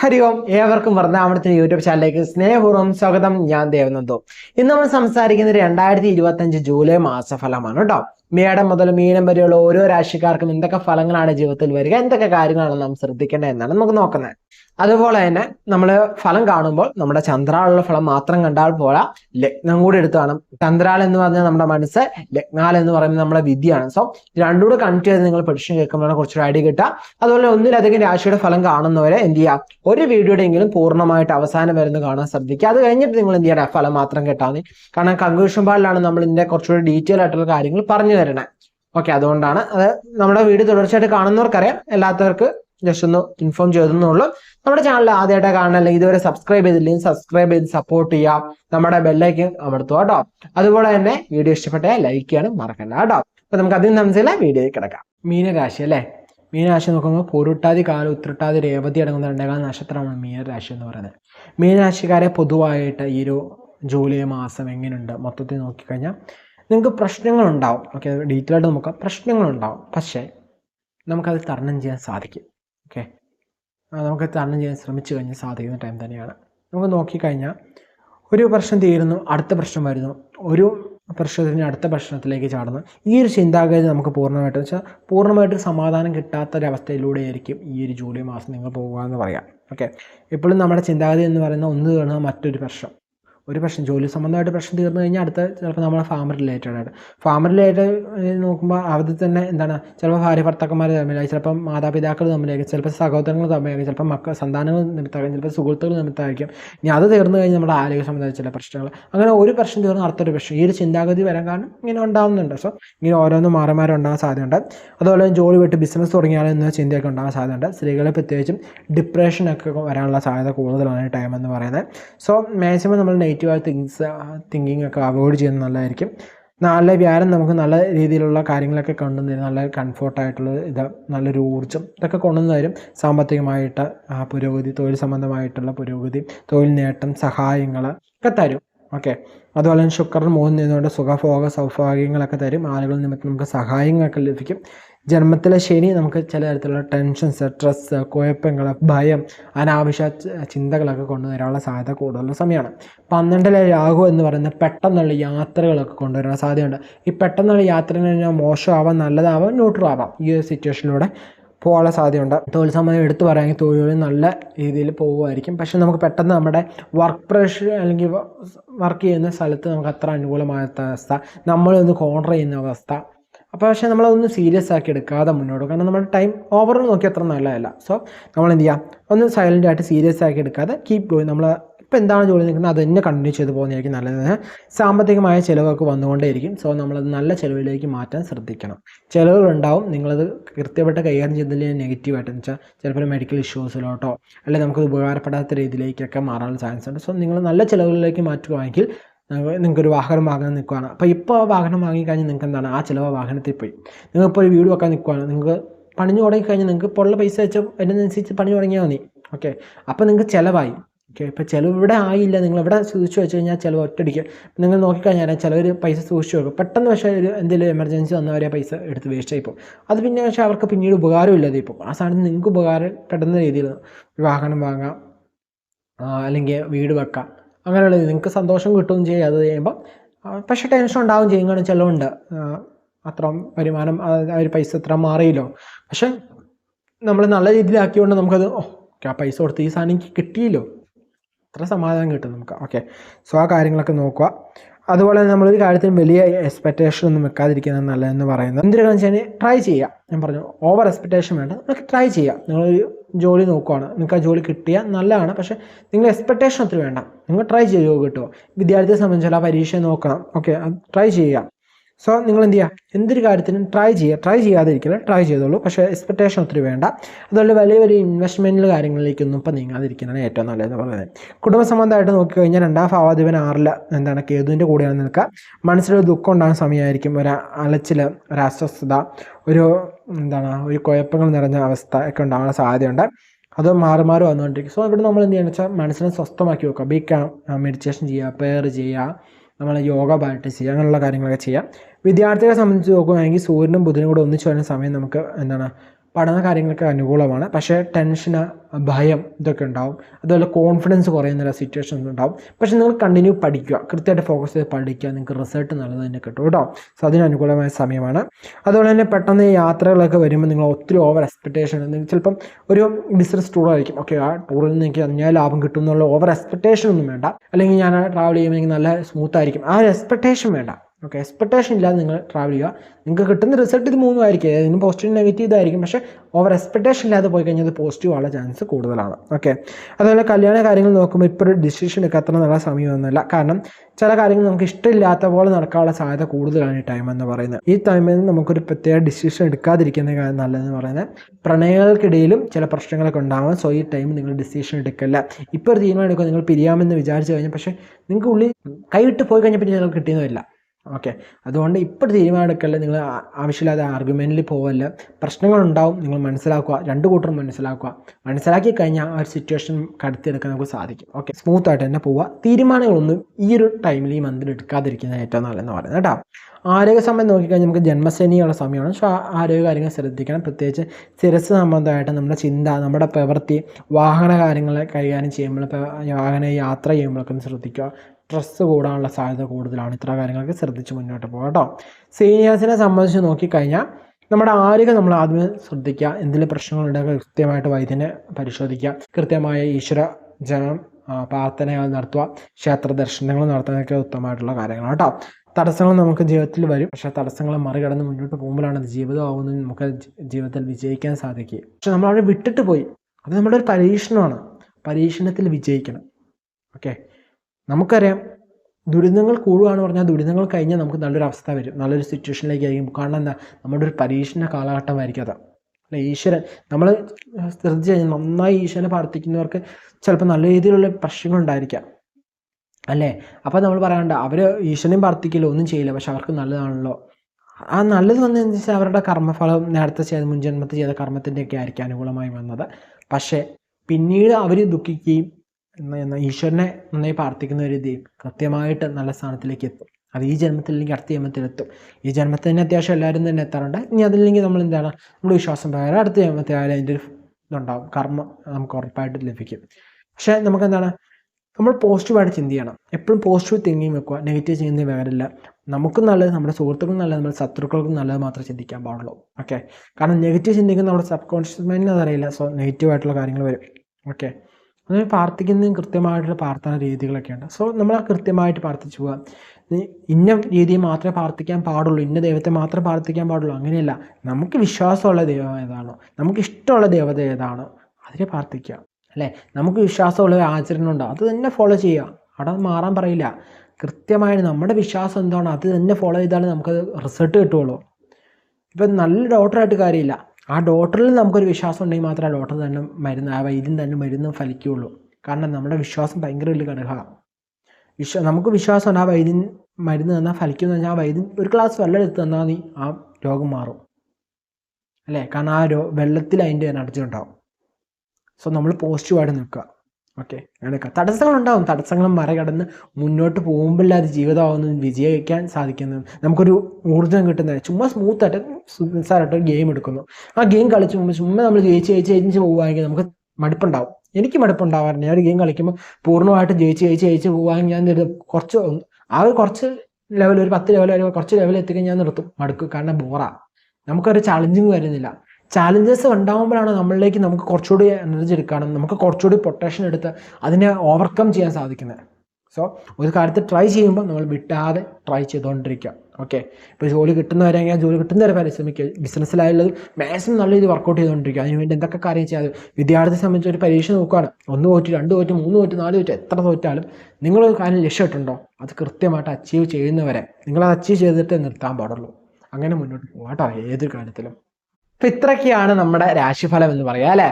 ഹരി ഓം ഏവർക്കും വർണാമണത്തിന് യൂട്യൂബ് ചാനലിലേക്ക് സ്നേഹപൂർവം സ്വാഗതം. ഞാൻ ദേവനന്ദു. ഇന്ന് നമ്മൾ സംസാരിക്കുന്നത് രണ്ടായിരത്തി ഇരുപത്തി അഞ്ച് ജൂലൈ മാസഫലമാണ് കേട്ടോ. മേടം മുതൽ മീനം വരെയുള്ള ഓരോ രാശിക്കാർക്കും എന്തൊക്കെ ഫലങ്ങളാണ് ജീവിതത്തിൽ വരിക? എന്തൊക്കെ കാര്യങ്ങളാണ് നാം ശ്രദ്ധിക്കേണ്ടത് എന്നാണ് നമുക്ക് നോക്കുന്നത്. അതുപോലെ തന്നെ നമ്മൾ ഫലം കാണുമ്പോൾ നമ്മുടെ ചന്ദ്രാളുള്ള ഫലം മാത്രം കണ്ടാൽ പോരാ. ലഗ്നം കൂടി എടുത്തു കാണും. ചന്ദ്രാൾ എന്ന് പറഞ്ഞാൽ നമ്മുടെ മനസ്സ് ലഗ്നാൽ എന്ന് പറയുന്നത് നമ്മുടെ വിദ്യയാണ്. സോ രണ്ടുകൂടെ കണക്ട് ചെയ്ത് നിങ്ങൾ പ്രഡിക്ഷൻ കേൾക്കുമ്പോഴാണ് കുറച്ചൊരു ഐഡിയ കിട്ടുക. അതുപോലെ ഒന്നിലധികം രാശിയുടെ ഫലം കാണുന്നവരെ എന്ത് ചെയ്യുക? ഒരു വീഡിയോടെങ്കിലും പൂർണമായിട്ട് അവസാനം വരുന്ന കാണാൻ ശ്രദ്ധിക്കുക. അത് കഴിഞ്ഞിട്ട് നിങ്ങൾ എന്ത് ചെയ്യണം ഫലം മാത്രം കേട്ടാൽ മതി. കാരണം കൺക്ലൂഷൻ നമ്മൾ ഇതിന്റെ കുറച്ചുകൂടി ഡീറ്റെയിൽ ആയിട്ടുള്ള കാര്യങ്ങൾ പറഞ്ഞു തരണേ ഓക്കെ അതുകൊണ്ടാണ് അത് നമ്മുടെ വീഡിയോ തുടർച്ചയായിട്ട് കാണുന്നവർക്കറിയാം. അല്ലാത്തവർക്ക് ജസ്റ്റ് ഒന്ന് ഇൻഫോം ചെയ്തെന്നുള്ളൂ നമ്മുടെ ചാനൽ ആദ്യമായിട്ട് കാണാൻ അല്ലെങ്കിൽ ഇതുവരെ സബ്സ്ക്രൈബ് ചെയ്തില്ലെങ്കിൽ സബ്സ്ക്രൈബ് ചെയ്ത് സപ്പോർട്ട് ചെയ്യാം നമ്മുടെ ബെല്ലൈക്കൻ അമർത്തുക കേട്ടോ അതുപോലെ തന്നെ വീഡിയോ ഇഷ്ടപ്പെട്ട ലൈക്ക് ചെയ്യാനും മറക്കണ്ട കേട്ടോ അപ്പൊ നമുക്ക് അതിന് സംശയമില്ല വീഡിയോയിൽ കിടക്കാം. മീനരാശി അല്ലേ? മീനരാശി നോക്കുമ്പോൾ പൊരുട്ടാതി കാലം ഉത്രട്ടാതി രേവതി അടങ്ങുന്ന രണ്ടേകാല നക്ഷത്രമാണ് മീനരാശി എന്ന് പറയുന്നത്. മീനരാശിക്കാരെ പൊതുവായിട്ട് ഈ ഒരു ജൂലൈ മാസം എങ്ങനെയുണ്ട്? മൊത്തത്തിൽ നോക്കിക്കഴിഞ്ഞാൽ നിങ്ങൾക്ക് പ്രശ്നങ്ങളുണ്ടാവും. ഓക്കെ ഡീറ്റെയിൽ ആയിട്ട് നോക്കാം. പ്രശ്നങ്ങളുണ്ടാവും. പക്ഷേ നമുക്കത് തരണം ചെയ്യാൻ സാധിക്കും. ഓക്കെ. നമുക്ക് തരണം ചെയ്യാൻ ശ്രമിച്ചു കഴിഞ്ഞാൽ സാധിക്കുന്ന ടൈം തന്നെയാണ്. നമുക്ക് നോക്കിക്കഴിഞ്ഞാൽ ഒരു പ്രശ്നം തീരുന്നു അടുത്ത പ്രശ്നം വരുന്നു. ഒരു പ്രശ്നത്തിന് അടുത്ത പ്രശ്നത്തിലേക്ക് ചാടുന്നു. ഈ ഒരു ചിന്താഗതി നമുക്ക് പൂർണമായിട്ട് വെച്ചാൽ പൂർണമായിട്ട് സമാധാനം കിട്ടാത്ത ആയിരിക്കും ഈ ഒരു ജൂലൈ മാസം നിങ്ങൾ പോകുക എന്ന് പറയാം. ഓക്കെ. എപ്പോഴും നമ്മുടെ ചിന്താഗതി എന്ന് പറയുന്ന ഒന്ന് തീർന്ന മറ്റൊരു പ്രശ്നം. ഒരു പ്രശ്നം ജോലി സംബന്ധമായിട്ട് പ്രശ്നം തീർന്നു കഴിഞ്ഞാൽ അടുത്ത ചിലപ്പോൾ നമ്മൾ ഫാമർ റിലേറ്റഡ് ആയിട്ട് ഫാമർ റിലേറ്റഡ് നോക്കുമ്പോൾ അവിടെ തന്നെ എന്താണ് ചിലപ്പോൾ ഭാര്യ ഭർത്താക്കന്മാർ തമ്മിലായി ചിലപ്പോൾ മാതാപിതാക്കൾ തമ്മിലായിരിക്കും ചിലപ്പോൾ സഹോദരങ്ങൾ തമ്മിലായിരിക്കും ചിലപ്പോൾ മക്കൾ സന്താനങ്ങൾ നിമിത്തമായിരിക്കും ചിലപ്പോൾ സുഹൃത്തുക്കൾ നിമിത്തമായിരിക്കും. ഇനി അത് തീർന്നു കഴിഞ്ഞാൽ നമ്മുടെ ആരോഗ്യ സംബന്ധിച്ച ചില പ്രശ്നങ്ങൾ. അങ്ങനെ ഒരു പ്രശ്നം തീർന്ന് അടുത്തൊരു പ്രശ്നം. ഈ ഒരു ചിന്താഗതി വരാൻ കാരണം ഇങ്ങനെ ഉണ്ടാകുന്നുണ്ട് സോ ഇങ്ങനെ ഓരോന്നും മാറി മാറി ഉണ്ടാകാൻ സാധ്യതയുണ്ട്. അതുപോലെ ജോലി വിട്ട് ബിസിനസ് തുടങ്ങിയാലും എന്ന ചിന്തയൊക്കെ ഉണ്ടാകാൻ സാധ്യതയുണ്ട്. സ്ത്രീകളെ പ്രത്യേകിച്ചും ഡിപ്രഷനൊക്കെ വരാനുള്ള സാധ്യത കൂടുതലാണ് ടൈം എന്ന് പറയുന്നത്. സോ മാക്സിമം നമ്മൾ നെഗറ്റീവായ തിങ്സ് തിങ്കിങ് ഒക്കെ അവോയ്ഡ് ചെയ്യുന്നത് നല്ലതായിരിക്കും. നല്ല വ്യാരം നമുക്ക് നല്ല രീതിയിലുള്ള കാര്യങ്ങളൊക്കെ കൊണ്ടുവന്ന് നല്ല കംഫോർട്ടായിട്ടുള്ള ഇത് നല്ലൊരു ഊർജം ഇതൊക്കെ കൊണ്ടുവന്ന് തരും. സാമ്പത്തികമായിട്ട് പുരോഗതി തൊഴിൽ സംബന്ധമായിട്ടുള്ള പുരോഗതി തൊഴിൽ നേട്ടം സഹായങ്ങൾ ഒക്കെ തരും. ഓക്കെ അതുപോലെ തന്നെ ശുക്രൻ മൂന്ന് നിന്നുകൊണ്ട് സുഖഭോഗ സൗഭാഗ്യങ്ങളൊക്കെ തരും. ആളുകളിൽ നിമിത്തം നമുക്ക് സഹായങ്ങളൊക്കെ ലഭിക്കും. ജന്മത്തിലെ ശനി നമുക്ക് ചില തരത്തിലുള്ള ടെൻഷൻസ് സ്ട്രെസ് കുഴപ്പങ്ങൾ ഭയം അനാവശ്യ ചിന്തകളൊക്കെ കൊണ്ടുവരാനുള്ള സാധ്യത കൂടുതലുള്ള സമയമാണ്. പന്ത്രണ്ടിലെ രാഹു എന്ന് പറയുന്ന പെട്ടെന്നുള്ള യാത്രകളൊക്കെ കൊണ്ടുവരാൻ സാധ്യതയുണ്ട്. ഈ പെട്ടെന്നുള്ള യാത്ര എന്ന് പറഞ്ഞാൽ മോശമാവാം നല്ലതാവാം ന്യൂട്രൽ ആവാം. ഈ ഒരു സിറ്റുവേഷനിലൂടെ പോകാനുള്ള സാധ്യതയുണ്ട്. തൊഴിൽ സംബന്ധം എടുത്തു പറയുകയാണെങ്കിൽ തൊഴിൽ നല്ല രീതിയിൽ പോകുമായിരിക്കും. പക്ഷേ നമുക്ക് പെട്ടെന്ന് നമ്മുടെ വർക്ക് പ്രഷർ അല്ലെങ്കിൽ വർക്ക് ചെയ്യുന്ന സ്ഥലത്ത് നമുക്ക് അത്ര അനുകൂലമായ അവസ്ഥ നമ്മളൊന്ന് കോൺട്രോൾ ചെയ്യുന്ന അവസ്ഥ അപ്പോൾ പക്ഷേ നമ്മളതൊന്ന് സീരിയസ് ആക്കി എടുക്കാതെ മുന്നോട്ട് കാരണം നമ്മുടെ ടൈം ഓവർ നോക്കി അത്ര നല്ലതല്ല. സോ നമ്മൾ എന്ത് ചെയ്യാം? ഒന്ന് സൈലന്റ് ആയിട്ട് സീരിയസ് ആക്കി എടുക്കാതെ കീപ് ഗോയിങ് നമ്മൾ ഇപ്പോൾ എന്താണ് ജോലി നിൽക്കുന്നത്? അത് തന്നെ കണ്ടിന്യൂ ചെയ്ത് പോകുന്നതായിരിക്കും നല്ലത്. സാമ്പത്തികമായ ചിലവൊക്കെ വന്നുകൊണ്ടേയിരിക്കും. സോ നമ്മളത് നല്ല ചിലവിലേക്ക് മാറ്റാൻ ശ്രദ്ധിക്കണം. ചിലവുകളുണ്ടാവും. നിങ്ങളത് കൃത്യമായിട്ട് കൈകാര്യം ചെയ്തതിൽ നെഗറ്റീവായിട്ട് എന്ന് വെച്ചാൽ ചിലപ്പോൾ മെഡിക്കൽ ഇഷ്യൂസിലോട്ടോ അല്ലെങ്കിൽ നമുക്ക് ഉപകാരപ്പെടാത്ത രീതിയിലേക്കൊക്കെ മാറാനുള്ള ചാൻസ് ഉണ്ട്. സോ നിങ്ങൾ നല്ല ചിലവുകളിലേക്ക് മാറ്റുകയാണെങ്കിൽ നിങ്ങൾക്കൊരു വാഹനം വാങ്ങാൻ നിൽക്കുകയാണ് അപ്പോൾ ഇപ്പോൾ ആ വാഹനം വാങ്ങിക്കഴിഞ്ഞാൽ നിങ്ങൾക്ക് എന്താണ് ആ ചിലവ് വാഹനത്തിൽ പോയി നിങ്ങളിപ്പോൾ ഒരു വീട് വെക്കാൻ നിൽക്കുകയാണ് നിങ്ങൾക്ക് പണിഞ്ഞു തുടങ്ങിക്കഴിഞ്ഞാൽ നിങ്ങൾക്ക് ഇപ്പോൾ ഉള്ള പൈസ വെച്ച് അതിനനുസരിച്ച് പണി തുടങ്ങിയാൽ മതി. ഓക്കെ? അപ്പോൾ നിങ്ങൾക്ക് ചിലവായി. ഓക്കെ? ഇപ്പോൾ ചിലവ് ഇവിടെ ആയില്ല. നിങ്ങൾ ഇവിടെ സൂക്ഷിച്ച് വെച്ച് കഴിഞ്ഞാൽ ചിലവ് ഒറ്റടിക്ക് നിങ്ങൾ നോക്കിക്കഴിഞ്ഞാൽ ചിലവർ പൈസ സൂക്ഷിച്ച് വെക്കും. പെട്ടെന്ന് പക്ഷേ ഒരു എന്തെങ്കിലും എമർജൻസി വന്നവരെ പൈസ എടുത്ത് വേസ്റ്റ് ആയി പോകും. അത് പിന്നെ പക്ഷേ അവർക്ക് പിന്നീട് ഉപകാരമില്ലാതെ ഇപ്പോൾ ആ സാധനം നിങ്ങൾക്ക് ഉപകാരപ്പെടുന്ന രീതിയിൽ വാഹനം വാങ്ങാം. അല്ലെങ്കിൽ വീട് വെക്കാം. അങ്ങനെയുള്ളത് നിങ്ങൾക്ക് സന്തോഷം കിട്ടുകയും ചെയ്യും അത് ചെയ്യുമ്പോൾ പക്ഷേ ടെൻഷൻ ഉണ്ടാവും ചെയ്യും. കാരണം ചിലവുണ്ട്. അത്ര വരുമാനം ആ ഒരു പൈസ അത്ര മാറിയില്ലോ. പക്ഷെ നമ്മൾ നല്ല രീതിയിലാക്കിയോണ്ട് നമുക്കത് ഓ ആ പൈസ കൊടുത്ത് ഈ സാധനം കിട്ടിയല്ലോ. അത്ര സമാധാനം കിട്ടും നമുക്ക്. ഓക്കെ സോ ആ കാര്യങ്ങളൊക്കെ നോക്കുക. അതുപോലെ തന്നെ നമ്മളൊരു കാര്യത്തിന് വലിയ എക്സ്പെക്റ്റേഷൻ ഒന്നും വെക്കാതിരിക്കുന്നത് നല്ലതെന്ന് പറയുന്നത്. എന്തൊരു കാര്യം വെച്ചാൽ ട്രൈ ചെയ്യുക ഞാൻ പറഞ്ഞു ഓവർ എക്സ്പെക്റ്റേഷൻ വേണ്ട. നമുക്ക് ട്രൈ ചെയ്യാം. നിങ്ങളൊരു ജോലി നോക്കുവാണ്. നിങ്ങൾക്ക് ആ ജോലി കിട്ടിയാൽ നല്ലതാണ്. പക്ഷേ നിങ്ങൾ എക്സ്പെക്റ്റേഷൻ ഒത്തിരി വേണ്ട. നിങ്ങൾ ട്രൈ ചെയ്യുമോ കിട്ടുമോ വിദ്യാർത്ഥിയെ സംബന്ധിച്ചാൽ ആ പരീക്ഷ നോക്കണം. ഓക്കെ ട്രൈ ചെയ്യുക സോ നിങ്ങൾ എന്ത് ചെയ്യുക എന്തൊരു കാര്യത്തിനും ട്രൈ ചെയ്യുക ട്രൈ ചെയ്യാതിരിക്കില്ല ട്രൈ ചെയ്തോളൂ. പക്ഷേ എക്സ്പെക്റ്റേഷൻ ഒത്തിരി വേണ്ട. അതുപോലെ വലിയ വലിയ ഇൻവെസ്റ്റ്മെന്റിൽ കാര്യങ്ങളിലേക്കൊന്നും ഇപ്പം നീങ്ങാതിരിക്കുന്നതാണ് ഏറ്റവും നല്ലതെന്ന് പറയുന്നത്. കുടുംബ സംബന്ധമായിട്ട് നോക്കിക്കഴിഞ്ഞാൽ രണ്ടാം ഭാവാധിപൻ ആറിൽ എന്താണ് കേതുവിന്റെ കൂടെയാണ് നിൽക്കുക. മനസ്സിലൊരു ദുഃഖം ഉണ്ടാകുന്ന സമയമായിരിക്കും. ഒരു അലച്ചിൽ ഒരു അസ്വസ്ഥത ഒരു എന്താണ് ഒരു കുഴപ്പങ്ങൾ നിറഞ്ഞ അവസ്ഥ ഒക്കെ ഉണ്ടാകാൻ സാധ്യതയുണ്ട്. അത് മാറി മാറി വന്നുകൊണ്ടിരിക്കും. സോ ഇവിടെ നമ്മൾ എന്ത് ചെയ്യുക വെച്ചാൽ മനസ്സിനെ സ്വസ്ഥമാക്കി വെക്കുക. ബി മെഡിറ്റേഷൻ ചെയ്യുക. പെയർ ചെയ്യുക. നമ്മൾ യോഗ പ്രാക്ടീസ് ചെയ്യുക അങ്ങനെയുള്ള കാര്യങ്ങളൊക്കെ ചെയ്യാം. വിദ്യാർത്ഥികളെ സംബന്ധിച്ച് നോക്കുകയാണെങ്കിൽ സൂര്യനും ബുധനും കൂടെ ഒന്നിച്ച് വരുന്ന സമയം നമുക്ക് എന്താണ് പഠന കാര്യങ്ങൾക്ക് അനുകൂലമാണ്. പക്ഷേ ടെൻഷന് ഭയം ഇതൊക്കെ ഉണ്ടാവും. അതുപോലെ കോൺഫിഡൻസ് കുറയുന്ന സിറ്റുവേഷൻസ് ഉണ്ടാവും. പക്ഷേ നിങ്ങൾ കണ്ടിന്യൂ പഠിക്കുക. കൃത്യമായിട്ട് ഫോക്കസ് ചെയ്ത് പഠിക്കുക. നിങ്ങൾക്ക് റിസൾട്ട് നല്ലത് തന്നെ കിട്ടും കേട്ടോ. സോ അതിന് അനുകൂലമായ സമയമാണ്. അതുപോലെ തന്നെ പെട്ടെന്ന് യാത്രകളൊക്കെ വരുമ്പോൾ നിങ്ങൾ ഒത്തിരി ഓവർ എക്സ്പെക്ടേഷൻ ചിലപ്പം ഒരു ബിസിനസ് ടൂർ ആയിരിക്കും. ഓക്കെ ആ ടൂറിൽ നിന്ന് എനിക്ക് ഞാൻ ലാഭം കിട്ടും എന്നുള്ള ഓവർ എക്സ്പെക്ടേഷൻ ഒന്നും വേണ്ട. അല്ലെങ്കിൽ ഞാൻ ട്രാവൽ ചെയ്യുമ്പോൾ എനിക്ക് നല്ല സ്മൂത്ത് ആയിരിക്കും. ആ ഒരു എക്സ്പെക്ടേഷൻ വേണ്ട. ഓക്കെ എക്സ്പെക്ടേഷൻ ഇല്ലാതെ നിങ്ങൾ ട്രാവൽ ചെയ്യുക. നിങ്ങൾക്ക് കിട്ടുന്ന റിസൾട്ട് ഇത് മൂന്നും ആയിരിക്കും. ഇതിന് പോസിറ്റീവ് നെഗറ്റീവ് ഇതായിരിക്കും. പക്ഷേ ഓവർ എക്സ്പെക്ടേഷൻ ഇല്ലാതെ പോയി കഴിഞ്ഞാൽ പോസിറ്റീവ് ആവാനുള്ള ചാൻസ് കൂടുതലാണ്. ഓക്കെ അതുപോലെ കല്യാണ കാര്യങ്ങൾ നോക്കുമ്പോൾ ഇപ്പോൾ ഒരു ഡിസിഷൻ എടുക്കുക അത്ര നല്ല സമയമൊന്നുമില്ല. കാരണം ചില കാര്യങ്ങൾ നമുക്ക് ഇഷ്ടമില്ലാത്ത പോലെ നടക്കാനുള്ള സാധ്യത കൂടുതലാണ് ഈ ടൈം എന്ന് പറയുന്നത്. ഈ ടൈമിൽ നിന്ന് നമുക്കൊരു പ്രത്യേക ഡിസിഷൻ എടുക്കാതിരിക്കുന്ന കാര്യം നല്ലതെന്ന് പറയുന്നത് പ്രണയങ്ങൾക്കിടയിലും ചില പ്രശ്നങ്ങളൊക്കെ ഉണ്ടാവാം. സോ ഈ ടൈം നിങ്ങൾ ഡിസിഷൻ എടുക്കില്ല. ഇപ്പോൾ ഒരു തീരുമാനം എടുക്കുക നിങ്ങൾ പിരിയാമെന്ന് വിചാരിച്ചു കഴിഞ്ഞാൽ പക്ഷേ നിങ്ങൾക്ക് ഉള്ളിൽ കൈവിട്ട് പോയി കഴിഞ്ഞാൽ പിന്നെ നിങ്ങൾക്ക് ഓക്കെ അതുകൊണ്ട് ഇപ്പോൾ തീരുമാനമെടുക്കല്ല നിങ്ങൾ ആവശ്യമില്ലാതെ ആർഗ്യുമെന്റിൽ പോവല്ല. പ്രശ്നങ്ങളുണ്ടാവും നിങ്ങൾ മനസ്സിലാക്കുക. രണ്ട് കൂട്ടരും മനസ്സിലാക്കുക. മനസ്സിലാക്കി കഴിഞ്ഞാൽ ആ ഒരു സിറ്റുവേഷൻ കടത്തിയെടുക്കാൻ നമുക്ക് സാധിക്കും. ഓക്കെ സ്മൂത്തായിട്ട് തന്നെ പോവുക. തീരുമാനങ്ങളൊന്നും ഈ ഒരു ടൈമിൽ ഈ മന്തിൽ എടുക്കാതിരിക്കുന്നത് ഏറ്റവും നല്ലതെന്ന് പറയുന്നത് കേട്ടോ. ആരോഗ്യ സമയം നോക്കിക്കഴിഞ്ഞാൽ നമുക്ക് ജന്മശനിയുള്ള സമയമാണ്. പക്ഷേ ആരോഗ്യ കാര്യങ്ങൾ ശ്രദ്ധിക്കണം. പ്രത്യേകിച്ച് ശിരസ് സംബന്ധമായിട്ട് നമ്മുടെ ചിന്ത നമ്മുടെ പ്രവൃത്തി വാഹന കാര്യങ്ങൾ കൈകാര്യം ചെയ്യുമ്പോൾ വാഹന യാത്ര ചെയ്യുമ്പോഴൊക്കെ ശ്രദ്ധിക്കുക. സ്ട്രെസ്സ് കൂടാനുള്ള സാധ്യത കൂടുതലാണ്. ഇത്ര കാര്യങ്ങളൊക്കെ ശ്രദ്ധിച്ച് മുന്നോട്ട് പോകാം കേട്ടോ. സീനിയേഴ്സിനെ സംബന്ധിച്ച് നോക്കിക്കഴിഞ്ഞാൽ നമ്മുടെ ആരോഗ്യം നമ്മൾ ആദ്യം ശ്രദ്ധിക്കുക. എന്തെങ്കിലും പ്രശ്നങ്ങളുണ്ടെങ്കിൽ കൃത്യമായിട്ട് വൈദ്യനെ പരിശോധിക്കുക. കൃത്യമായ ഈശ്വര ജനം പ്രാർത്ഥനകൾ നടത്തുക. ക്ഷേത്ര ദർശനങ്ങൾ നടത്തുന്നതൊക്കെ ഉത്തമമായിട്ടുള്ള കാര്യങ്ങളാണ് കേട്ടോ. തടസ്സങ്ങൾ നമുക്ക് ജീവിതത്തിൽ വരും. പക്ഷേ തടസ്സങ്ങളെ മറികടന്ന് മുന്നോട്ട് പോകുമ്പോഴാണ് അത് ജീവിതമാവുന്നത് നമുക്ക് ജീവിതത്തിൽ വിജയിക്കാൻ സാധിക്കുക. പക്ഷെ നമ്മൾ അവിടെ വിട്ടിട്ട് പോയി. അത് നമ്മുടെ ഒരു പരീക്ഷണമാണ്. പരീക്ഷണത്തിൽ വിജയിക്കണം. ഓക്കെ? നമുക്കറിയാം ദുരിതങ്ങൾ കൂടുകയാണെന്ന് പറഞ്ഞാൽ ദുരിതങ്ങൾ കഴിഞ്ഞാൽ നമുക്ക് നല്ലൊരു അവസ്ഥ വരും. നല്ലൊരു സിറ്റുവേഷനിലേക്ക് ആയിരിക്കും കാരണം എന്താ? നമ്മുടെ ഒരു പരീക്ഷണ കാലഘട്ടമായിരിക്കും അത്. അല്ലെ? ഈശ്വരൻ നമ്മൾ ശ്രദ്ധിച്ച് കഴിഞ്ഞാൽ നന്നായി ഈശ്വരനെ പ്രാർത്ഥിക്കുന്നവർക്ക് ചിലപ്പോൾ നല്ല രീതിയിലുള്ള പ്രശ്നങ്ങൾ ഉണ്ടായിരിക്കാം. അല്ലേ? അപ്പോൾ നമ്മൾ പറയാണ്ട് അവർ ഈശ്വരനെയും പ്രാർത്ഥിക്കില്ല ഒന്നും ചെയ്യില്ല പക്ഷെ അവർക്ക് നല്ലതാണല്ലോ. ആ നല്ലത് വന്നതെന്ന് വെച്ചാൽ അവരുടെ കർമ്മഫലം നേരത്തെ ചെയ്ത മുൻജന്മത്തിൽ ചെയ്ത കർമ്മത്തിന്റെയൊക്കെ ആയിരിക്കും അനുകൂലമായി വന്നത്. പക്ഷേ പിന്നീട് അവർ ദുഃഖിക്കുകയും ഈശ്വരനെ നന്നായി പ്രാർത്ഥിക്കുന്ന ഒരു ഇത് കൃത്യമായിട്ട് നല്ല സ്ഥാനത്തിലേക്ക് എത്തും. അത് ഈ ജന്മത്തില്ലെങ്കിൽ അടുത്ത ജന്മത്തിലെത്തും ഈ ജന്മത്തിൽ തന്നെ അത്യാവശ്യം എല്ലാവരും തന്നെ എത്താറുണ്ട്. ഇനി അതില്ലെങ്കിൽ നമ്മൾ എന്താണ്? നമ്മുടെ വിശ്വാസം പ്രകാരം അടുത്ത ജന്മത്തിൽ ആയാലും അതിന്റെ ഒരു ഇതുണ്ടാവും. കർമ്മം നമുക്ക് ഉറപ്പായിട്ട് ലഭിക്കും. പക്ഷേ നമുക്ക് എന്താണ് നമ്മൾ പോസിറ്റീവായിട്ട് ചിന്തിക്കണം എപ്പോഴും പോസിറ്റീവ് തിങ്കിങ് വെക്കുക. നെഗറ്റീവ് ചെയ്യുന്നത് വേറില്ല നമുക്കും നല്ലത് നമ്മുടെ സുഹൃത്തുക്കൾക്കും നല്ലത് നമ്മുടെ ശത്രുക്കൾക്കും നല്ലത് മാത്രമേ ചിന്തിക്കാൻ പാടുള്ളൂ. ഓക്കെ? കാരണം നെഗറ്റീവ് ചിന്തിക്കുന്ന നമ്മുടെ സബ് കോൺഷ്യസ് മൈൻഡിന് അതറിയില്ല. സോ നെഗറ്റീവ് ആയിട്ടുള്ള കാര്യങ്ങൾ വരും. ഓക്കെ? അങ്ങനെ പ്രാർത്ഥിക്കുന്നതിന് കൃത്യമായിട്ടുള്ള പ്രാർത്ഥന രീതികളൊക്കെ ഉണ്ട് സോ നമ്മൾ ആ കൃത്യമായിട്ട് പ്രാർത്ഥിച്ചു പോകാം ഇന്ന രീതിയിൽ മാത്രമേ പ്രാർത്ഥിക്കാൻ പാടുള്ളൂ. ഇന്ന ദൈവത്തെ മാത്രമേ പ്രാർത്ഥിക്കാൻ പാടുള്ളൂ. അങ്ങനെയല്ല. നമുക്ക് വിശ്വാസമുള്ള ദൈവം ഏതാണോ നമുക്ക് ഇഷ്ടമുള്ള ദേവത ഏതാണോ അതിനെ പ്രാർത്ഥിക്കുക. അല്ലേ? നമുക്ക് വിശ്വാസമുള്ള ഒരു ആചരണം അത് തന്നെ ഫോളോ ചെയ്യുക. അവിടെ മാറാൻ പറയില്ല. കൃത്യമായിട്ട് നമ്മുടെ വിശ്വാസം എന്താണോ അത് തന്നെ ഫോളോ ചെയ്താലേ നമുക്കത് റിസൾട്ട് കിട്ടുള്ളൂ ഇപ്പം നല്ല ഡോക്ടറായിട്ട് കാര്യമില്ല. ആ ഡോക്ടറിൽ നമുക്കൊരു വിശ്വാസം ഉണ്ടെങ്കിൽ മാത്രമേ ആ ഡോക്ടർ തന്നെ മരുന്ന് ആ വൈദ്യം തന്നെ മരുന്നും ഫലിക്കുകയുള്ളൂ. കാരണം നമ്മുടെ വിശ്വാസം ഭയങ്കര വലിയ ഘടകമാണ് വിശ്വ നമുക്ക് വിശ്വാസമുണ്ട് ആ വൈദ്യൻ മരുന്ന് തന്നാൽ ഫലിക്കുമെന്ന് വെച്ചാൽ ആ വൈദ്യൻ ഒരു ഗ്ലാസ് വെള്ളം എടുത്ത് തന്നാൽ നീ ആ രോഗം മാറും. അല്ലേ? കാരണം ആ രോ വെള്ളത്തിൽ അതിന്റെ എനർജി ഉണ്ടാവും. സോ നമ്മൾ പോസിറ്റീവായിട്ട് നിൽക്കുക. ഓക്കെ അങ്ങനെയൊക്കെ തടസ്സങ്ങൾ ഉണ്ടാവും തടസ്സങ്ങൾ മറികടന്ന് മുന്നോട്ട് പോകുമ്പോഴേ അത് വിജയിക്കാൻ സാധിക്കുന്നത്. നമുക്കൊരു ഊർജം കിട്ടുന്നത് ചുമ്മാ സ്മൂത്തായിട്ട് നിസ്സാരമായിട്ട് ഒരു ഗെയിം എടുക്കുന്നു. ആ ഗെയിം കളിച്ച് പോകുമ്പോൾ ചുമ്മാ നമ്മൾ ജയിച്ച് ജയിച്ച് ജയിച്ച് പോകുവാണെങ്കിൽ നമുക്ക് മടുപ്പുണ്ടാവും. എനിക്ക് മടുപ്പുണ്ടാവാറുണ്ട് ഞാൻ ഒരു ഗെയിം കളിക്കുമ്പോൾ പൂർണമായിട്ട് ജയിച്ച് ജയിച്ച് ജയിച്ച് പോകുവാണെങ്കിൽ ഞാൻ നിർത്തും കുറച്ച് ആ ഒരു കുറച്ച് ലെവൽ ഒരു പത്ത് ലെവൽ കുറച്ച് ലെവൽ എത്തിക്കഴിഞ്ഞാൽ ഞാൻ നിർത്തും. മടുക്കും. കാരണം ബോറാണ് നമുക്കൊരു ചാലഞ്ചിങ് വരുന്നില്ല. ചാലഞ്ചസ് ഉണ്ടാകുമ്പോഴാണ് നമ്മളിലേക്ക് നമുക്ക് കുറച്ചുകൂടി എനർജി എടുക്കാനും നമുക്ക് കുറച്ചുകൂടി പൊട്ടേഷൻ എടുത്ത് അതിനെ ഓവർകം ചെയ്യാൻ സാധിക്കുന്നത്. സോ ഒരു കാര്യത്തിൽ ട്രൈ ചെയ്യുമ്പോൾ നമ്മൾ വിട്ടാതെ ട്രൈ ചെയ്തുകൊണ്ടിരിക്കുക. ഓക്കെ ഇപ്പോൾ ജോലി കിട്ടുന്നവരെ ഞാൻ ജോലി കിട്ടുന്നവരെ പരിശ്രമിക്കുക. ബിസിനസ്സിലായുള്ളത് മാക്സിമം നല്ല രീതിയിൽ വർക്കൗട്ട് ചെയ്തുകൊണ്ടിരിക്കുക. അതിനുവേണ്ടി എന്തൊക്കെ കാര്യം ചെയ്യാതെ വിദ്യാർത്ഥി സംബന്ധിച്ച് ഒരു പരീക്ഷ നോക്കുകയാണ്. ഒന്ന് തോറ്റ് രണ്ട് തോറ്റ് മൂന്ന് തോറ്റ് നാല് തോറ്റ് എത്ര തോറ്റാലും നിങ്ങളൊരു കാര്യം ലക്ഷ്യമിട്ടുണ്ടോ? അത് കൃത്യമായിട്ട് അച്ചീവ് ചെയ്യുന്നവരെ നിങ്ങളത് അച്ചീവ് ചെയ്തിട്ട് നിർത്താൻ പാടുള്ളൂ. അങ്ങനെ മുന്നോട്ട് പോകാം കേട്ടോ ഏതൊരു കാര്യത്തിലും. അപ്പൊ ഇത്രയൊക്കെയാണ് നമ്മുടെ രാശിഫലം എന്ന് പറയാം അല്ലെ?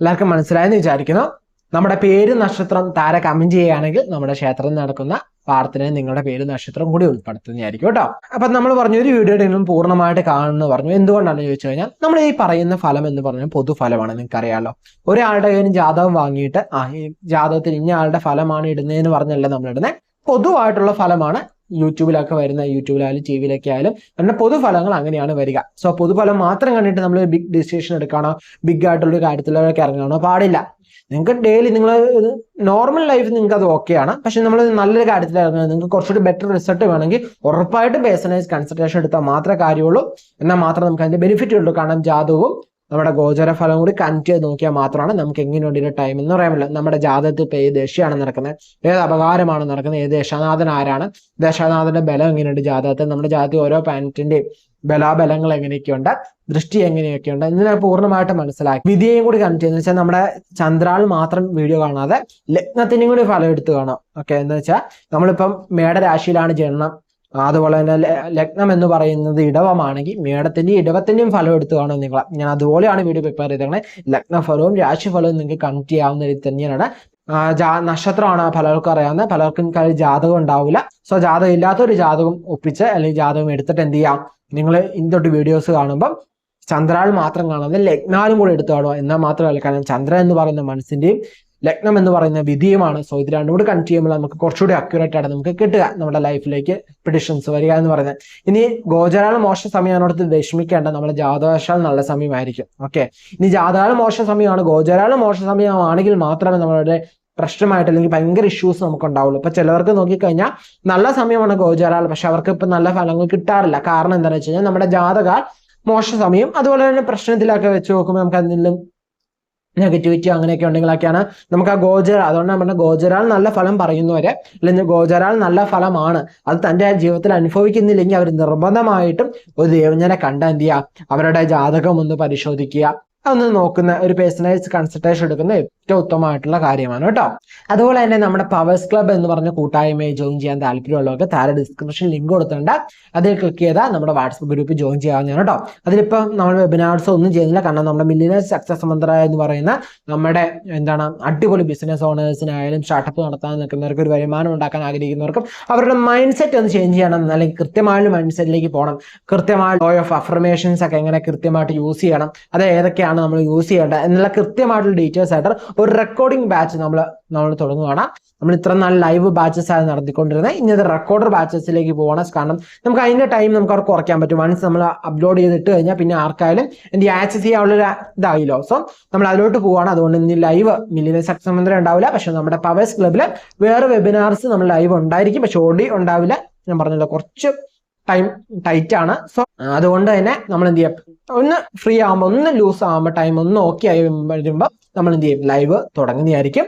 എല്ലാവർക്കും മനസ്സിലായെന്ന് വിചാരിക്കുന്നു. നമ്മുടെ പേര് നക്ഷത്രം താര കമന്റ് ചെയ്യുകയാണെങ്കിൽ നമ്മുടെ ക്ഷേത്രത്തിൽ നടക്കുന്ന പ്രാർത്ഥനയിൽ നിങ്ങളുടെ പേര് നക്ഷത്രം കൂടി ഉൾപ്പെടുത്തുന്നതായിരിക്കും കേട്ടോ. അപ്പൊ നമ്മൾ പറഞ്ഞു ഒരു വീഡിയോയുടെ നിന്നും പൂർണമായിട്ട് കാണുന്നു പറഞ്ഞു. എന്തുകൊണ്ടാണെന്ന് ചോദിച്ചു കഴിഞ്ഞാൽ നമ്മൾ ഈ പറയുന്ന ഫലം എന്ന് പറഞ്ഞാൽ പൊതുഫലമാണ് നിങ്ങൾക്ക് അറിയാമല്ലോ ഒരാളുടെ കയ്യിൽ ജാതകം വാങ്ങിയിട്ട് ആ ഈ ജാതകത്തിൽ ഇന്ന ആളുടെ ഫലമാണ് ഇടുന്നതെന്ന് പറഞ്ഞല്ല നമ്മൾ ഇടുന്നത് പൊതുവായിട്ടുള്ള ഫലമാണ് യൂട്യൂബിലൊക്കെ വരുന്ന യൂട്യൂബിലായാലും ടി വിയിലൊക്കെ ആയാലും നമ്മുടെ പൊതുഫലങ്ങൾ അങ്ങനെയാണ് വരിക. സോ പൊതുഫലം മാത്രം കണ്ടിട്ട് നമ്മൾ ബിഗ് ഡിസിഷൻ എടുക്കാനോ ബിഗ് ആയിട്ടുള്ള ഒരു കാര്യത്തിലൊക്കെ ഇറങ്ങാനോ പാടില്ല. നിങ്ങൾക്ക് ഡെയിലി നിങ്ങൾ നോർമൽ ലൈഫ് നിങ്ങൾക്ക് അത് ഓക്കെയാണ് പക്ഷെ നമ്മൾ നല്ലൊരു കാര്യത്തിൽ ഇറങ്ങുന്നത് നിങ്ങൾക്ക് കുറച്ചുകൂടി ബെറ്റർ റിസൾട്ട് വേണമെങ്കിൽ ഉറപ്പായിട്ട് പേഴ്സണൈസ് കൺസൾട്ടേഷൻ എടുത്താൽ മാത്രമേ കാര്യമുള്ളൂ. എന്നാൽ മാത്രം നമുക്ക് അതിന്റെ ബെനിഫിറ്റ് ഉള്ളൂ. കാരണം ജാതകവും നമ്മുടെ ഗോചര ഫലം കൂടി കണക്ട് ചെയ്ത് നോക്കിയാൽ മാത്രമാണ് നമുക്ക് എങ്ങനെയുണ്ട് ഇതിന്റെ ടൈം എന്ന് പറയാൻ പറ്റില്ല. നമ്മുടെ ജാതകത്തിൽ ഇപ്പോൾ ഏത് ദശയാണ് നടക്കുന്നത്? ഏത് അപകാരമാണ് നടക്കുന്നത്? ഏത് ദശാനാഥൻ ആരാണ്? ദശാനാഥന്റെ ബലം എങ്ങനെയുണ്ട് ജാതകത്തിൽ? നമ്മുടെ ജാതകത്തിൽ ഓരോ പാനറ്റിന്റെയും ബലാബലങ്ങൾ എങ്ങനെയൊക്കെയുണ്ട്? ദൃഷ്ടി എങ്ങനെയൊക്കെയുണ്ട്? ഇതിനെ പൂർണമായിട്ട് മനസ്സിലാക്കി. വിധിയെയും കൂടി കണക്ട് ചെയ്യുന്നത് വെച്ചാൽ നമ്മുടെ ചന്ദ്രാൾ മാത്രം വീഡിയോ കാണാതെ ലഗ്നത്തിനും കൂടി ഫലം എടുത്ത് കാണാം. ഓക്കെ എന്ന് വെച്ചാൽ നമ്മളിപ്പം മേടരാശിയിലാണ് ജനനം. അതുപോലെ തന്നെ ലഗ്നം എന്ന് പറയുന്നത് ഇടവമാണെങ്കിൽ മേടത്തിന്റെയും ഇടവത്തിന്റെയും ഫലം എടുത്തു കാണും നിങ്ങൾ. ഞാൻ അതുപോലെയാണ് വീഡിയോ പ്രിപ്പയർ ചെയ്തേക്കുന്നത് ലഗ്നഫലവും രാശിഫലവും നിങ്ങൾക്ക് കണക്ട് ചെയ്യാവുന്ന രീതി തന്നെയാണ്. ജാ- നക്ഷത്രമാണ് പലർക്കും അറിയാവുന്നത്. പലർക്കും ജാതകം ഉണ്ടാവില്ല. സോ ജാതകം ഇല്ലാത്ത ഒരു ജാതകം ഒപ്പിച്ച് അല്ലെങ്കിൽ ജാതകം എടുത്തിട്ട് എന്ത് ചെയ്യാം? നിങ്ങൾ ഇന്തൊട്ട് വീഡിയോസ് കാണുമ്പം ചന്ദ്രാൾ മാത്രം കാണാതെ ലഗ്നാലും കൂടെ എടുത്തു കാണുക. എന്നാൽ മാത്രമല്ല കാരണം ചന്ദ്രൻ എന്ന് പറയുന്ന മനസ്സിന്റെയും ലഗ്നം എന്ന് പറയുന്ന വിധിയുമാണ്. സോ ഇത് രണ്ടും കൂടി കണക്ട് ചെയ്യുമ്പോൾ നമുക്ക് കുറച്ചുകൂടി അക്യുറേറ്റ് ആയിട്ട് നമുക്ക് കിട്ടുക നമ്മുടെ ലൈഫിലേക്ക് പ്രിഡിഷൻസ് വരിക എന്ന് പറയുന്നത്. ഇനി ഗോചരാൾ മോശ സമയമാണോടത്ത് വിഷമിക്കേണ്ട നമ്മുടെ ജാതകശാൽ നല്ല സമയമായിരിക്കും. ഓക്കെ ഇനി ജാതകാല മോശ സമയമാണ്. ഗോചരാൾ മോശ സമയമാണെങ്കിൽ മാത്രമേ നമ്മളുടെ പ്രശ്നമായിട്ട് അല്ലെങ്കിൽ ഭയങ്കര ഇഷ്യൂസ് നമുക്ക് ഉണ്ടാവുള്ളൂ ഇപ്പൊ ചിലവർക്ക് നോക്കിക്കഴിഞ്ഞാൽ നല്ല സമയമാണ് ഗോചരാൾ പക്ഷെ അവർക്ക് ഇപ്പൊ നല്ല ഫലങ്ങൾ കിട്ടാറില്ല. കാരണം എന്താണെന്ന് വെച്ച് കഴിഞ്ഞാൽ നമ്മുടെ ജാതകാൽ മോശ സമയം അതുപോലെ തന്നെ പ്രശ്നത്തിലൊക്കെ വെച്ച് നോക്കുമ്പോൾ നമുക്ക് അതിലും നെഗറ്റിവിറ്റി അങ്ങനെയൊക്കെ ഉണ്ടെങ്കിലൊക്കെയാണ് നമുക്ക് ആ ഗോചര അതുകൊണ്ട് നമ്മുടെ ഗോചരാൾ നല്ല ഫലം പറയുന്നവരെ അല്ലെങ്കിൽ ഗോചരാൾ നല്ല ഫലമാണ്. അത് തന്റെ ജീവിതത്തിൽ അനുഭവിക്കുന്നില്ലെങ്കിൽ അവർ നിർബന്ധമായിട്ടും ഒരു ദേവജ്ഞനെ കണ്ട എന്ത് ചെയ്യുക അവരുടെ ജാതകം ഒന്ന് പരിശോധിക്കുക. അതൊന്ന് നോക്കുന്ന ഒരു പേഴ്സണലൈസ് കൺസൾട്ടേഷൻ എടുക്കുന്ന ഏറ്റവും ഉത്തമമായിട്ടുള്ള കാര്യമാണ് കേട്ടോ. അതുപോലെ തന്നെ നമ്മുടെ പവേഴ്സ് ക്ലബ് എന്ന് പറഞ്ഞ കൂട്ടായ്മയെ ജോയിൻ ചെയ്യാൻ താല്പര്യമുള്ളവർക്ക് താഴെ ഡിസ്ക്രിപ്ഷൻ ലിങ്ക് കൊടുത്തിട്ടുണ്ട്. അതിൽ ക്ലിക്ക് ചെയ്താൽ നമ്മുടെ വാട്സപ്പ് ഗ്രൂപ്പ് ജോയിൻ ചെയ്യാവുന്നതാണ് കേട്ടോ. അതിലിപ്പം നമ്മൾ വെബിനാർസ് ഒന്നും ചെയ്യുന്നില്ല. കാരണം നമ്മുടെ മില്ലിനേഴ്സ് സക്സസ് മന്ത്ര എന്ന് പറയുന്ന നമ്മുടെ എന്താണ് അടിപൊളി ബിസിനസ് ഓണേഴ്സിനായാലും സ്റ്റാർട്ടപ്പ് നടത്താൻ നിൽക്കുന്നവർക്ക് ഒരു വരുമാനം ഉണ്ടാക്കാൻ ആഗ്രഹിക്കുന്നവർക്കും അവരുടെ മൈൻഡ് സെറ്റ് ഒന്ന് ചേഞ്ച് ചെയ്യണം. അല്ലെങ്കിൽ കൃത്യമായ മൈൻഡ് സെറ്റിലേക്ക് പോകണം. കൃത്യമായ ലോ ഓഫ് അഫർമേഷൻസ് ഒക്കെ എങ്ങനെ കൃത്യമായിട്ട് യൂസ് ചെയ്യണം. അത് ഏതൊക്കെയാണ് നമ്മൾ യൂസ് ചെയ്യേണ്ടത്. എന്നുള്ള കൃത്യമായിട്ടുള്ള ഡീറ്റെയിൽസ് ആയിട്ട് ഒരു റെക്കോർഡിംഗ് ബാച്ച് നമ്മൾ നമ്മൾ തുടങ്ങുകയാണ് നമ്മൾ ഇത്ര നാൾ ലൈവ് ബാച്ചസ് ആണ് നടത്തിക്കൊണ്ടിരുന്നത്. ഇനി അത് റെക്കോർഡർ ബാച്ചസിലേക്ക് പോകണം കാരണം നമുക്ക് അതിന്റെ ടൈം നമുക്ക് അവർക്ക് കുറയ്ക്കാൻ പറ്റും. വൺസ് നമ്മൾ അപ്ലോഡ് ചെയ്തിട്ട് കഴിഞ്ഞാൽ പിന്നെ ആർക്കായാലും എന്റെ ആക്സസ് ചെയ്യാനുള്ള ഒരു ഇതായില്ലോ. സോ നമ്മൾ അതിലോട്ട് പോവാണ്. അതുകൊണ്ട് ഇനി ലൈവ് മില്ലിയൻ സക്സസ് മന്ത്രം ഉണ്ടാവില്ല. പക്ഷെ നമ്മുടെ പവേഴ്സ് ക്ലബിൽ വേറെ വെബിനാർസ് നമ്മൾ ലൈവ് ഉണ്ടായിരിക്കും. പക്ഷെ ഓടി ഉണ്ടാവില്ല. ഞാൻ പറഞ്ഞല്ലോ കുറച്ച് ടൈം ടൈറ്റ് ആണ്. സോ അതുകൊണ്ട് തന്നെ നമ്മൾ എന്ത് ചെയ്യാം ഒന്ന് ഫ്രീ ആകുമ്പോൾ ഒന്ന് ലൂസ് ആകുമ്പോൾ ടൈം ഒന്ന് ഓക്കെ ആയി വരുമ്പോൾ നമ്മൾ എന്ത് ചെയ്യും ലൈവ് തുടങ്ങുന്നതായിരിക്കും.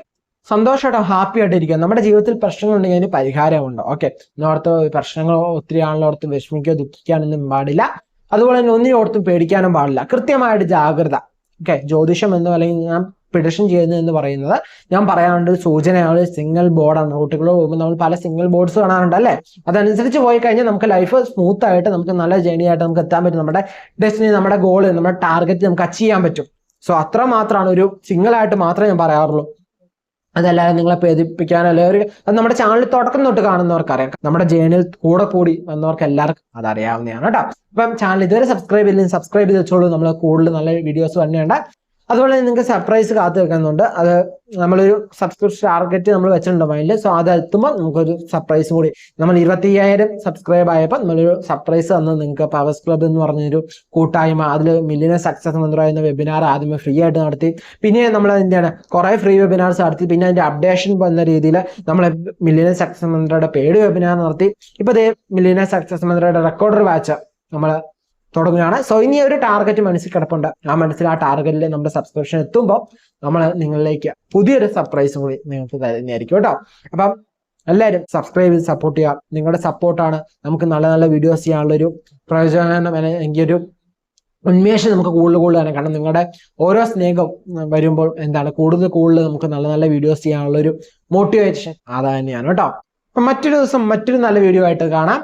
സന്തോഷമായിട്ടോ ഹാപ്പി ആയിട്ടിരിക്കുക നമ്മുടെ ജീവിതത്തിൽ പ്രശ്നങ്ങൾ ഉണ്ടെങ്കിൽ അതിന് പരിഹാരമുണ്ട്. ഓക്കെ ഇന്നോടത്ത് പ്രശ്നങ്ങൾ ഒത്തിരി ആണല്ലോ ഓർത്ത് വിഷമിക്കുകയോ ദുഃഖിക്കാനൊന്നും പാടില്ല. അതുപോലെ തന്നെ ഒന്നിനോടത്തും പേടിക്കാനും പാടില്ല. കൃത്യമായിട്ട് ജാഗ്രത. ഓക്കെ ജ്യോതിഷം എന്നോ അല്ലെങ്കിൽ ഞാൻ പ്രിഡിഷൻ ചെയ്യുന്നത് എന്ന് പറയുന്നത് ഞാൻ പറയാറുണ്ട് സൂചനയാണ് സിംഗിൾ ബോർഡാണ് റൂട്ടുകൾ പോകുമ്പോൾ നമ്മൾ പല സിംഗിൾ ബോർഡ്സ് കാണാറുണ്ട് അല്ലേ? അതനുസരിച്ച് പോയി കഴിഞ്ഞാൽ നമുക്ക് ലൈഫ് സ്മൂത്ത് ആയിട്ട് നമുക്ക് നല്ല ജേണി ആയിട്ട് നമുക്ക് എത്താൻ പറ്റും. നമ്മുടെ ഡെസ്റ്റിനി നമ്മുടെ ഗോൾ നമ്മുടെ ടാർഗറ്റ് നമുക്ക് അച്ചീവ് ചെയ്യാൻ പറ്റും. സോ അത്ര മാത്രമാണ് ഒരു സിംഗിൾ ആയിട്ട് മാത്രമേ ഞാൻ പറയാറുള്ളൂ. അതല്ലാതെ നിങ്ങളെ പേദിപ്പിക്കാൻ അല്ലെങ്കിൽ ഒരു അത് നമ്മുടെ ചാനൽ തുടക്കം തൊട്ട് കാണുന്നവർക്ക് അറിയാം. നമ്മുടെ ജേണിയിൽ കൂടെ കൂടി വന്നവർക്ക് എല്ലാവർക്കും അതറിയാവുന്നതാണ് കേട്ടോ. അപ്പം ചാനൽ ഇതുവരെ സബ്സ്ക്രൈബ് ചെയ്തില്ലെങ്കിൽ സബ്സ്ക്രൈബ് ചെയ്ത് വെച്ചോളൂ. നമ്മൾ കൂടുതൽ നല്ല വീഡിയോസ് തന്നെയുണ്ട് അതുപോലെ നിങ്ങൾക്ക് സർപ്രൈസ് കാത്തു വെക്കുന്നുണ്ട് അത് നമ്മളൊരു സബ്സ്ക്രിപ്ഷൻ ടാർഗറ്റ് നമ്മൾ വെച്ചിട്ടുണ്ട് മൈൻഡിൽ സോ അത് എത്തുമ്പോൾ നമുക്കൊരു സർപ്രൈസ് കൂടി. നമ്മൾ ഇരുപത്തി അയ്യായിരം സബ്സ്ക്രൈബ് ആയപ്പോൾ നമ്മളൊരു സർപ്രൈസ് തന്നു നിങ്ങൾക്ക് പവേഴ്സ് ക്ലബ് എന്ന് പറഞ്ഞൊരു കൂട്ടായ്മ അതിൽ മില്ലിയൻ സക്സസ് എന്ന് വെബിനാർ ആദ്യമേ ഫ്രീ ആയിട്ട് നടത്തി. പിന്നെ നമ്മൾ എന്താണ് കുറെ ഫ്രീ വെബിനാർസ് നടത്തി. പിന്നെ അതിന്റെ അപ്ഡേഷൻ വന്ന രീതിയിൽ നമ്മൾ മില്ലിയൻ സക്സസ് മന്ത്രയുടെ പേഡ് വെബിനാർ നടത്തി. ഇപ്പൊ ദേ മില്ലിയൻ സക്സസ് മന്ത്രയുടെ റെക്കോർഡർ വാച്ച് നമ്മൾ തുടങ്ങുകയാണ്. സോ ഇനി ഒരു ടാർഗറ്റ് മനസ്സിൽ കിടപ്പുണ്ട്. ആ മനസ്സിൽ ആ ടാർഗറ്റിൽ നമ്മുടെ സബ്സ്ക്രിപ്ഷൻ എത്തുമ്പോൾ നമ്മൾ നിങ്ങളിലേക്ക് പുതിയൊരു സർപ്രൈസും കൂടി നിങ്ങൾക്ക് തരുന്നതായിരിക്കും കേട്ടോ. അപ്പം എല്ലാവരും സബ്സ്ക്രൈബ് ചെയ്ത് സപ്പോർട്ട് ചെയ്യുക. നിങ്ങളുടെ സപ്പോർട്ടാണ് നമുക്ക് നല്ല നല്ല വീഡിയോസ് ചെയ്യാനുള്ള ഒരു പ്രയോജനം അല്ലെങ്കിൽ ഒരു ഉന്മേഷം നമുക്ക് കൂടുതൽ തന്നെ കാരണം നിങ്ങളുടെ ഓരോ സ്നേഹം വരുമ്പോൾ എന്താണ് കൂടുതൽ കൂടുതൽ നമുക്ക് നല്ല നല്ല വീഡിയോസ് ചെയ്യാനുള്ള ഒരു മോട്ടിവേഷൻ അത് തന്നെയാണ് കേട്ടോ. അപ്പം മറ്റൊരു ദിവസം മറ്റൊരു നല്ല വീഡിയോ ആയിട്ട് കാണാം.